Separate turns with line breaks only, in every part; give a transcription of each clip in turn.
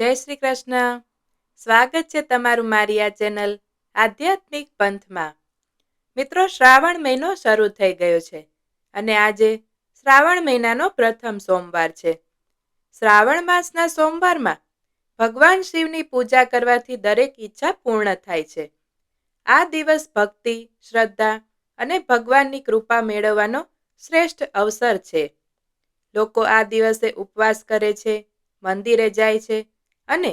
જય શ્રી કૃષ્ણ. સ્વાગત છે તમારું મારી આ ચેનલ આધ્યાત્મિક પંથમાં. મિત્રો, શ્રાવણ મહિનો શરૂ થઈ ગયો છે અને આજે શ્રાવણ મહિનાનો પ્રથમ સોમવાર છે. શ્રાવણ માસના સોમવારમાં ભગવાન શિવની પૂજા કરવાથી દરેક ઈચ્છા પૂર્ણ થાય છે. આ દિવસ ભક્તિ, શ્રદ્ધા અને ભગવાનની કૃપા મેળવવાનો શ્રેષ્ઠ અવસર છે. લોકો આ દિવસે ઉપવાસ કરે છે, મંદિરે જાય છે અને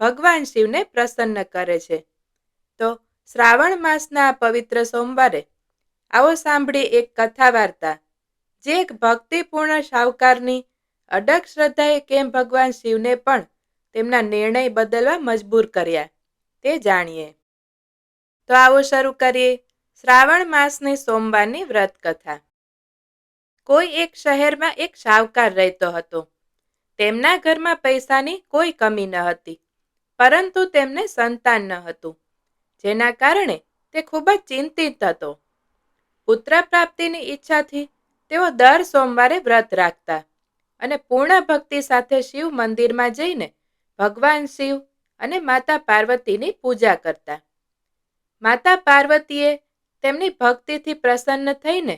ભગવાન શિવને પ્રસન્ન કરે છે. તો શ્રાવણ માસના પવિત્ર સોમવારે આવો સાંભળી એક કથા વાર્તા. જે એક ભક્તિપૂર્ણ શાહુકારની અડગ શ્રદ્ધાએ કેમ ભગવાન શિવને પણ તેમના નિર્ણય બદલવા મજબૂર કર્યા, તે જાણીએ. તો આવો શરૂ કરીએ શ્રાવણ માસની સોમવારની વ્રત કથા. કોઈ એક શહેરમાં એક શાહુકાર રહેતો હતો. તેમના ઘરમાં પૈસાની કોઈ કમી ન હતી, પરંતુ તેમને સંતાન ન હતું, જેના કારણે તે ખૂબ જ ચિંતિત હતો. પુત્ર પ્રાપ્તિની ઈચ્છાથી તેઓ દર સોમવારે વ્રત રાખતા અને પૂર્ણ ભક્તિ સાથે શિવ મંદિરમાં જઈને ભગવાન શિવ અને માતા પાર્વતીની પૂજા કરતા. માતા પાર્વતીએ તેમની ભક્તિથી પ્રસન્ન થઈને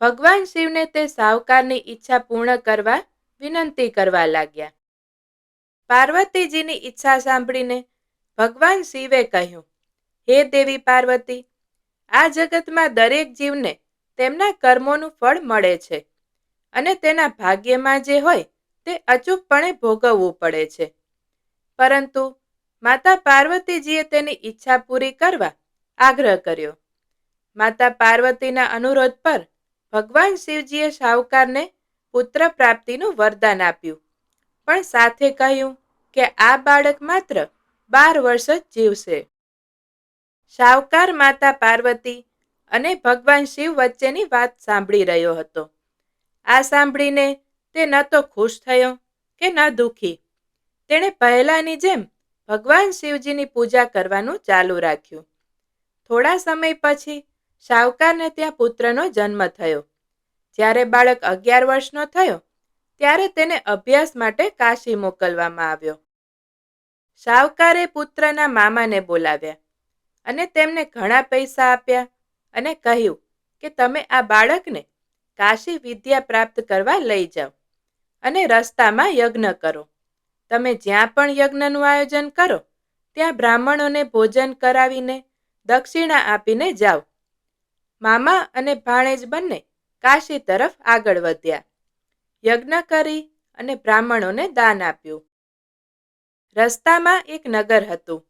ભગવાન શિવને તે સાવકારની ઈચ્છા પૂર્ણ કરવા વિનંતી કરવા લાગ્યા. પાર્વતીજીની ઈચ્છા સાંભળીને ભગવાન શિવે કહ્યું, હે દેવી પાર્વતી, આ જગતમાં દરેક જીવને તેમના કર્મોનું ફળ મળે છે અને તેના ભાગ્યમાં જે હોય તે અચૂકપણે ભોગવવું પડે છે. પરંતુ માતા પાર્વતીજીએ તેની ઈચ્છા પૂરી કરવા આગ્રહ કર્યો. માતા પાર્વતીના અનુરોધ પર ભગવાન શિવજીએ શાહુકારને પુત્ર પ્રાપ્તિનું વરદાન આપ્યું. પણ સાથે કહ્યું કે આ બાળક માત્ર બાર વર્ષ જ જીવશે. શાવકાર માતા પાર્વતી અને ભગવાન શિવ વચ્ચેની વાત સાંભળી રહ્યો હતો. આ સાંભળીને તે ન તો ખુશ થયો કે ન દુઃખી. તેણે પહેલાની જેમ ભગવાન શિવજીની પૂજા કરવાનું ચાલુ રાખ્યું. થોડા સમય પછી શાવકારને ત્યાં પુત્રનો જન્મ થયો. જ્યારે બાળક અગિયાર વર્ષનો થયો, ત્યારે તેને અભ્યાસ માટે કાશી મોકલવામાં આવ્યો. શાહુકારે પુત્રના મામાને બોલાવ્યા અને તેમને ઘણા પૈસા આપ્યા અને કહ્યું કે તમે આ બાળકને કાશી વિદ્યા પ્રાપ્ત કરવા લઈ જાઓ અને રસ્તામાં યજ્ઞ કરો. તમે જ્યાં પણ યજ્ઞનું આયોજન કરો, ત્યાં બ્રાહ્મણોને ભોજન કરાવીને દક્ષિણા આપીને જાઓ. મામા અને ભાણેજ બંને કાશી તરફ આગળ વધ્યા. યજ્ઞ કરી અને બ્રાહ્મણોને દાન આપ્યું. રસ્તામાં એક નગર હતું.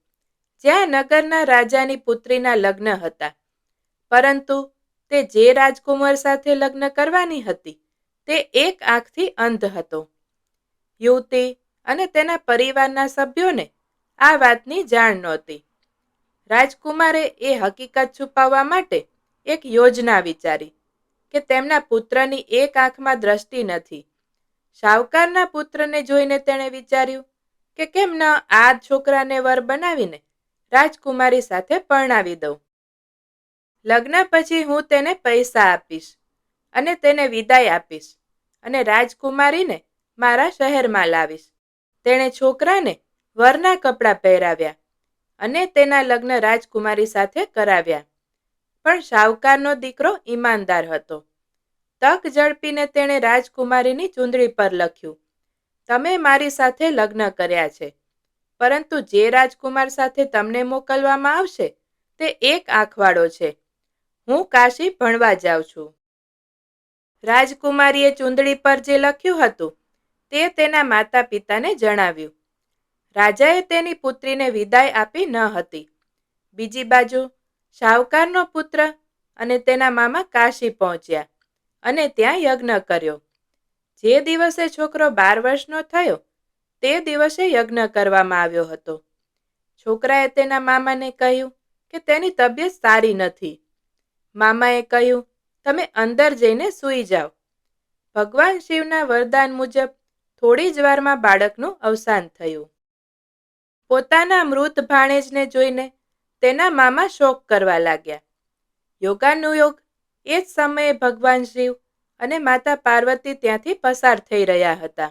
જ્યાં નગરના રાજાની પુત્રીના લગ્ન હતા. પરંતુ તે જે રાજકુમાર સાથે લગ્ન કરવાની હતી, તે એક આંખથી અંધ હતો. યુવતી અને તેના પરિવારના સભ્યોને આ વાતની જાણ નહોતી. રાજકુમારે એ હકીકત છુપાવવા માટે એક યોજના વિચારી. કે તેમના પુત્રની એક આંખમાં દ્રષ્ટિ નથી. શાહુકારના પુત્રને જોઈને તેણે વિચાર્યું કે કેમ ન આ છોકરાને વર બનાવીને રાજકુમારી સાથે પરણાવી દઉં. લગ્ન પછી હું તેને પૈસા આપીશ અને તેને વિદાય આપીશ અને રાજકુમારીને મારા શહેરમાં લાવીશ. તેણે છોકરાને વરના કપડાં પહેરાવ્યા અને તેના લગ્ન રાજકુમારી સાથે કરાવ્યા. પણ શાહુકારનો દીકરો ઈમાનદાર હતો. તક ઝડપીને તેણે રાજકુમારીની ચૂંદડી પર લખ્યું, તમે મારી સાથે લગ્ન કર્યા છે, પરંતુ જે રાજકુમાર સાથે તમને મોકલવામાં આવશે, તે એક આંખવાળો છે. હું કાશી ભણવા જાઉં છું. રાજકુમારીએ ચૂંદડી પર જે લખ્યું હતું, તે તેના માતા પિતાને જણાવ્યું. રાજાએ તેની પુત્રીને વિદાય આપી ન હતી. બીજી બાજુ શાહુકારનો પુત્ર અને તેના મામા કાશી પહોંચ્યા અને ત્યાં યજ્ઞ કર્યો. જે દિવસે છોકરો બાર વર્ષનો થયો, તે દિવસે યજ્ઞ કરવામાં આવ્યો હતો. છોકરાએ તેના મામાને કહ્યું કે તેની તબિયત સારી નથી. મામાએ કહ્યું, તમે અંદર જઈને સૂઈ જાઓ. ભગવાન શિવના વરદાન મુજબ થોડી જ વારમાં બાળકનું અવસાન થયું. પોતાના મૃત ભાણેજને જોઈને તેના મામા શોક કરવા લાગ્યા. યોગાનુયોગ એ જ સમયે ભગવાન શિવ અને માતા પાર્વતી ત્યાંથી પસાર થઈ રહ્યા હતા.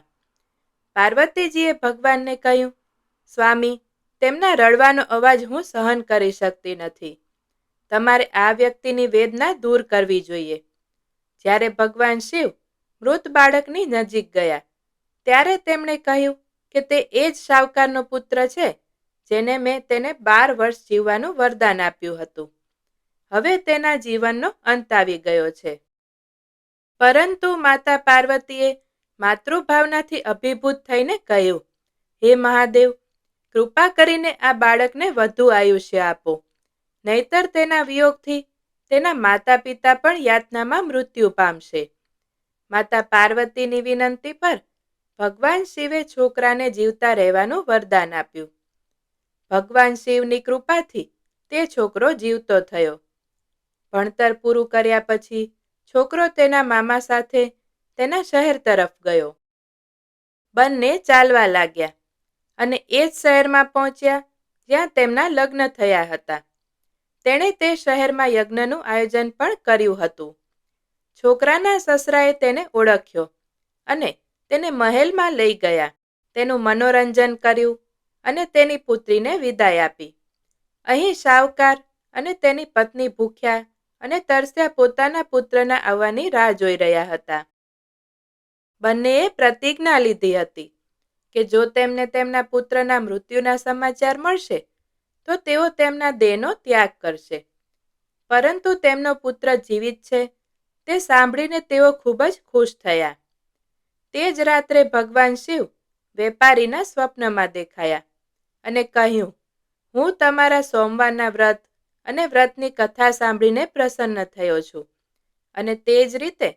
પાર્વતીજીએ ભગવાનને કહ્યું, સ્વામી, તેમના રડવાનો અવાજ હું સહન કરી શકતી નથી. તમારે આ વ્યક્તિની વેદના દૂર કરવી જોઈએ. જ્યારે ભગવાન શિવ મૃત બાળકની નજીક ગયા, ત્યારે તેમણે કહ્યું કે તે એ જ શાવકારનો પુત્ર છે જેને મેં તેને બાર વર્ષ જીવવાનું વરદાન આપ્યું હતું. હવે તેના જીવનનો અંત આવી ગયો છે. પરંતુ માતા પાર્વતીએ માતૃભાવનાથી અભિભૂત થઈને કહ્યું, હે મહાદેવ, કૃપા કરીને આ બાળકને વધુ આયુષ્ય આપો. નહીતર તેના વિયોગથી તેના માતા પિતા પણ યાતનામાં મૃત્યુ પામશે. માતા પાર્વતીની વિનંતી પર ભગવાન શિવે છોકરાને જીવતા રહેવાનું વરદાન આપ્યું. ભગવાન શિવની કૃપાથી તે છોકરો જીવતો થયો. ભણતર પૂરું કર્યા પછી છોકરો તેના મામા સાથે તેના શહેર તરફ ગયો. બંને ચાલવા લાગ્યા અને એ જ શહેરમાં પહોંચ્યા જ્યાં તેમના લગ્ન થયા હતા. તેણે તે શહેરમાં યજ્ઞનું આયોજન પણ કર્યું હતું. છોકરાના સસરાએ તેને ઓળખ્યો અને તેને મહેલમાં લઈ ગયા. તેનું મનોરંજન કર્યું અને તેની પુત્રીને વિદાય આપી. અહીં શાહુકાર અને તેની પત્ની ભૂખ્યા અને તરસ્યા પોતાના પુત્રના આવવાની રાહ જોઈ રહ્યા હતા. બંનેએ પ્રતિજ્ઞા લીધી હતી કે જો તેમને તેમના પુત્રના મૃત્યુના સમાચાર મળશે, તો તેઓ તેમના દેહનો ત્યાગ કરશે. પરંતુ તેમનો પુત્ર જીવિત છે, તે સાંભળીને તેઓ ખૂબ જ ખુશ થયા. તે જ રાત્રે ભગવાન શિવ વેપારીના સ્વપ્નમાં દેખાયા. અને કહ્યું, હું તમારા સોમવારના વ્રત અને વ્રતની કથા સાંભળીને પ્રસન્ન થયો છું. અને તે જ રીતે,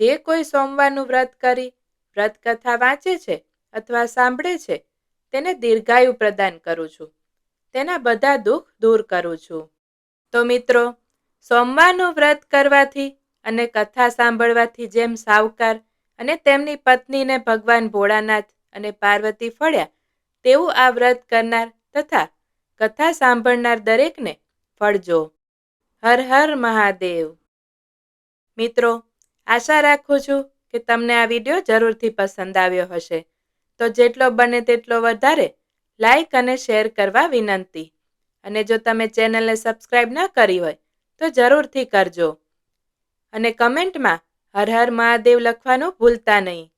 જે કોઈ સોમવારનું વ્રત કરી વ્રત કથા વાંચે છે અથવા સાંભળે છે, તેને દીર્ઘાયુ પ્રદાન કરું છું. તેના બધા દુઃખ દૂર કરું છું. તો મિત્રો, સોમવારનું વ્રત કરવાથી અને કથા સાંભળવાથી જેમ સાવકાર અને તેમની પત્નીને ભગવાન ભોળાનાથ અને પાર્વતી ફળ્યા તેવું આ વ્રત કરનાર તથા કથા સાંભળનાર દરેકને ફળજો હર હર મહાદેવ. મિત્રો, આશા રાખું છું કે તમને આ વીડિયો જરૂરથી પસંદ આવ્યો હશે. તો જેટલો બને તેટલો વધારે લાઈક અને શેર કરવા વિનંતી. અને જો તમે ચેનલને સબસ્ક્રાઈબ ન કરી હોય, તો જરૂરથી કરજો. અને કમેન્ટમાં હર હર મહાદેવ લખવાનું ભૂલતા નહીં.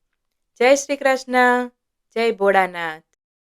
જય શ્રી કૃષ્ણ. જય ભોળાનાથ.